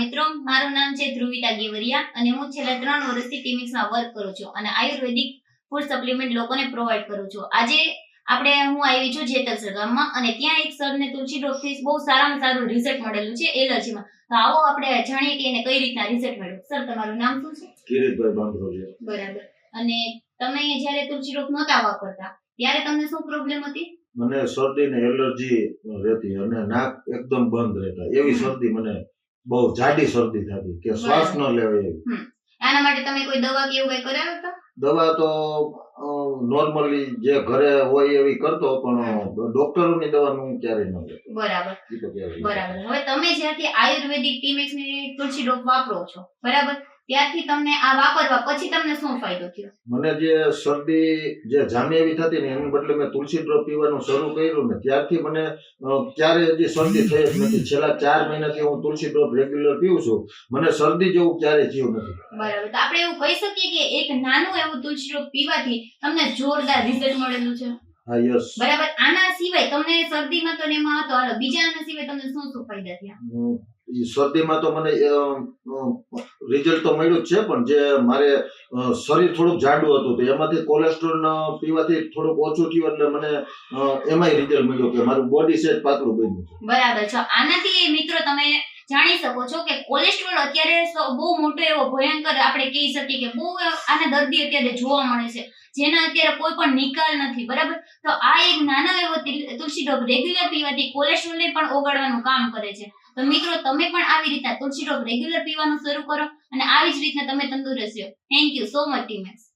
મિત્રો મારું નામ છે ધ્રુવિતા ગેવરિયા અને હું છેલ્લા ત્રણ વર્ષથી ટીમિક્સમાં વર્ક કરું છું અને આયુર્વેદિક ફૂડ સપ્લિમેન્ટ લોકોને પ્રોવાઈડ કરું છું. આજે આપણે હું આવી છું જેતલસર ગામમાં અને ત્યાં એક સરને તુલસી ડોગથી બહુ સારામાં સારું રિઝલ્ટ મળેલું છે એલર્જીમાં. તો આવો આપણે જાણીએ કે એને કઈ રીતના રિઝલ્ટ મળ્યું. સર તમારું નામ શું છે? કિરીટભાઈ બરાબર. અને તમે જ્યારે તુલસી રોગ નહોતા વાપરતા ત્યારે તમને શું પ્રોબ્લેમ હતી? મને શરદી ને એલર્જી રહેતી અને નાક એકદમ બંધ રહેતા. એવી શરદી મને બહુ જાડી શરદી થતી કે શ્વાસ ન લેવાય એવી આના માટે તમે કોઈ દવા કે એવું કઈ કરાવ્યું હતા દવા તો નોર્મલી જે ઘરે હોય એવી કરતો પણ ડોક્ટરોની દવા હું ક્યારેય ન લેતો. બરાબર. બરાબર. હવે તમે જ્યાંથી આયુર્વેદિક ટીમેક્સની તુલસી ડોપ વાપરો છો બરાબર? ત્યારથી તમને આ વાપરવા પછી તમને શું ફાયદો થયો? મને જે શરદી જે જામી એવી થતી ને એની બદલે મેં તુલસી ડ્રોપ પીવાનું શરૂ કર્યું ને ત્યારથી મને ક્યારે હજી શરદી થઈ જ નથી. છેલ્લા ચાર મહિનાથી હું તુલસી ડ્રોપ રેગ્યુલર પીવું છું. મને શરદી જેવું ક્યારે થયું નથી. બરાબર. તો આપણે એવું કહી શકીએ કે એક નાનું એવું તુલસી ડ્રોપ પીવાથી તમને જોરદાર રિઝલ્ટ મળેલું છે? હા યસ. બરાબર. આના સિવાય તમને શરદીમાં તો એમાં હતો. બીજા આના સિવાય તમને શું શું ફાયદા થયા? શરદીમાં તો મને રિઝલ્ટ તો મળ્યું જ છે, પણ જે મારે શરીર થોડુંક જાડું હતું એમાંથી કોલેસ્ટ્રોલ પીવાથી થોડુંક ઓછું થયું એટલે મને એમાંય રિઝલ્ટ મળ્યું કે મારું બોડી સેટ પાતળું બન્યું બરાબર છે. આનાથી મિત્રો તમે જાણી શકો છો કે કોલેસ્ટ્રોલ અત્યારે બહુ મોટો એવો ભયંકર આપણે કહી શકીએ કે બહુ આના દર્દી અત્યારે જોવા મળે છે. જેના અત્યારે કોઈ પણ નિકાલ નથી, બરાબર? તો આ એક નાનો એવો તુલસી ડોબ રેગ્યુલર પીવાથી કોલેસ્ટ્રોલને પણ ઓગાળવાનું કામ કરે છે. તો મિત્રો, તમે પણ આવી રીતના તુલસી ડોબ રેગ્યુલર પીવાનું શરૂ કરો અને આવી જ રીતના તમે તંદુરસ્ત thank you so much Timex